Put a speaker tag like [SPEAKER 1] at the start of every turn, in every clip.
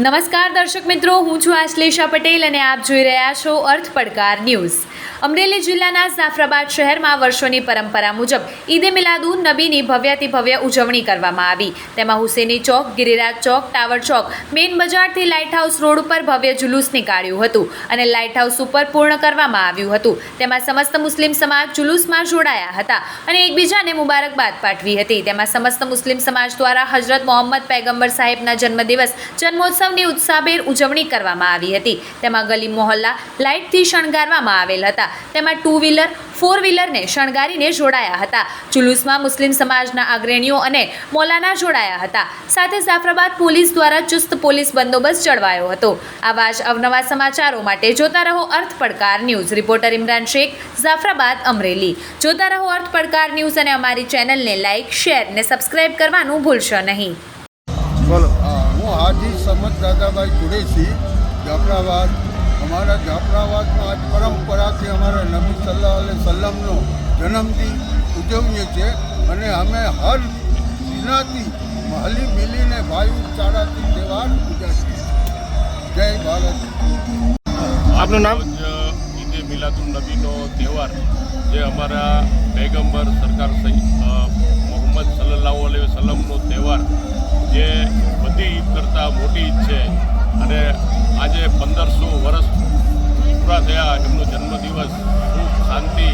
[SPEAKER 1] નમસ્કાર દર્શક મિત્રો, હું છું આશ્લેષા પટેલ અને આપ જોઈ રહ્યા છો અર્થ પડકાર ન્યૂઝ. અમરેલી જિલ્લાના જાફરાબાદ શહેરમાં વર્ષોની પરંપરા મુજબ ઈદે મિલાદુન નબીની ભવ્યાતિ ભવ્ય ઉજવણી કરવામાં આવી. તેમાં હુસેની ચોક, ગિરિરાજ ચોક, ટાવર ચોક, મેઇન બજારથી લાઇટ હાઉસ રોડ ઉપર ભવ્ય જુલુસ નીકાળ્યું હતું અને લાઇટ હાઉસ ઉપર પૂર્ણ કરવામાં આવ્યું હતું. તેમાં સમસ્ત મુસ્લિમ સમાજ જુલુસમાં જોડાયા હતા અને એકબીજાને મુબારકબાદ પાઠવી હતી. તેમાં સમસ્ત મુસ્લિમ સમાજ દ્વારા હજરત મોહમ્મદ પૈગંબર સાહેબના જન્મદિવસ જન્મોત્સવની ઉત્સાહભેર ઉજવણી કરવામાં આવી હતી. તેમાં ગલી મોહલ્લા લાઇટથી શણગારવામાં આવેલ હતા. તેમાં ટુ વ્હીલર, ફોર વ્હીલરને શણગારીને જોડાયા હતા. જુલુસમાં મુસ્લિમ સમાજના અગ્રણીઓ અને મૌલાના જોડાયા હતા. સાથે જાફરાબાદ પોલીસ દ્વારા ચુસ્ત પોલીસ બંદોબસ્ત જળવાયો હતો. આવા જ અવનવા સમાચારો માટે જોતા રહો અર્થ પડકાર ન્યૂઝ. રિપોર્ટર ઇમરાન શેખ, જાફરાબાદ, અમરેલી. જોતા રહો અર્થ પડકાર ન્યૂઝ અને અમારી ચેનલને લાઇક, શેર ને સબસ્ક્રાઇબ કરવાનું ભૂલશો નહીં.
[SPEAKER 2] બોલો. હા, હાજી સમજ દાદાભાઈ કુરેશી જાફરાબાદ. અમારા જાફરાબાદમાં આજ પરંપરાથી અમારા નબી સલ્લાહ અલે સલ્લમનો જન્મદિન ઉજવીએ છીએ અને અમે હર દિનાથી હલી મિલીને ભાઈ ભાઈચારાથી તહેવાર ઉજવીએ જય ભારત.
[SPEAKER 3] આપનું નામ? ઈદે મિલાદુન નબીનો તહેવાર જે અમારા પૈગંબર સરકાર સહી ઈદ મોટી ઈદ છે. અને આજે પંદરસો વર્ષ પૂરા થયા એમનો જન્મદિવસ સુખ શાંતિ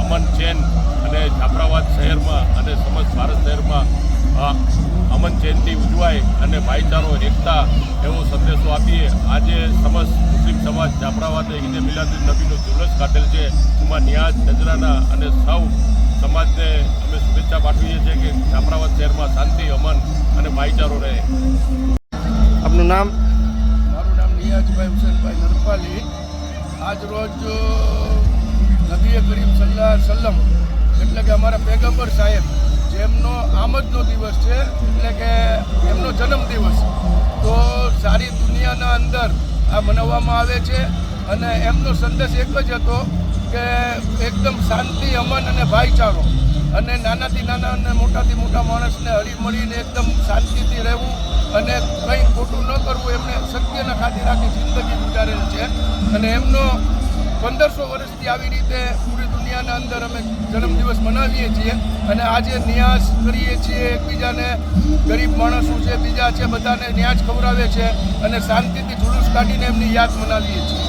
[SPEAKER 3] અમન ચેન અને જાફરાબાદ શહેરમાં અને સમસ્ત ભારત શહેરમાં અમન ચેનથી ઉજવાય અને ભાઈચારો, એકતા એવો સંદેશો આપીએ. આજે સમસ્ત મુસ્લિમ સમાજ જાફરાબાદે ઈદે મિલાદુલ નબીનો જુલસ કાઢેલ છે. એમાં નિયાજ નજરાના અને સૌ સમાજને અમે શુભેચ્છા પાઠવીએ છીએ કે જાફરાબાદ શહેરમાં શાંતિ અમન અને ભાઈચારો રહે.
[SPEAKER 4] આપનું નામ?
[SPEAKER 2] મારું નામ નિયાજભાઈ હુસેનભાઈ નરપાલી. આજ રોજ નબી કરીમ સલ્લા સલ્લમ એટલે કે અમારા પેગમ્બર સાહેબ જેમનો આમદનો દિવસ છે એટલે કે એમનો જન્મ દિવસ. તો સારી દુનિયાના અંદર આ મનાવવામાં આવે છે અને એમનો સંદેશ એક જ હતો કે એકદમ શાંતિ અમન અને ભાઈચારો. અને નાનાથી નાના અને મોટાથી મોટા માણસને હળી મળીને એકદમ શાંતિથી રહેવું અને કંઈ ખોટું ન કરવું એમને સત્યના ખાતે રાખી જિંદગી ગુજારેલ છે. અને એમનો પંદરસો વર્ષથી આવી રીતે પૂરી દુનિયાના અંદર અમે જન્મદિવસ મનાવીએ છીએ અને આજે ન્યાસ કરીએ છીએ એકબીજાને. ગરીબ માણસો છે, બીજા છે, બધાને ન્યાજ ખવડાવે છે અને શાંતિથી જુલુસ કાઢીને એમની યાદ મનાવીએ છીએ.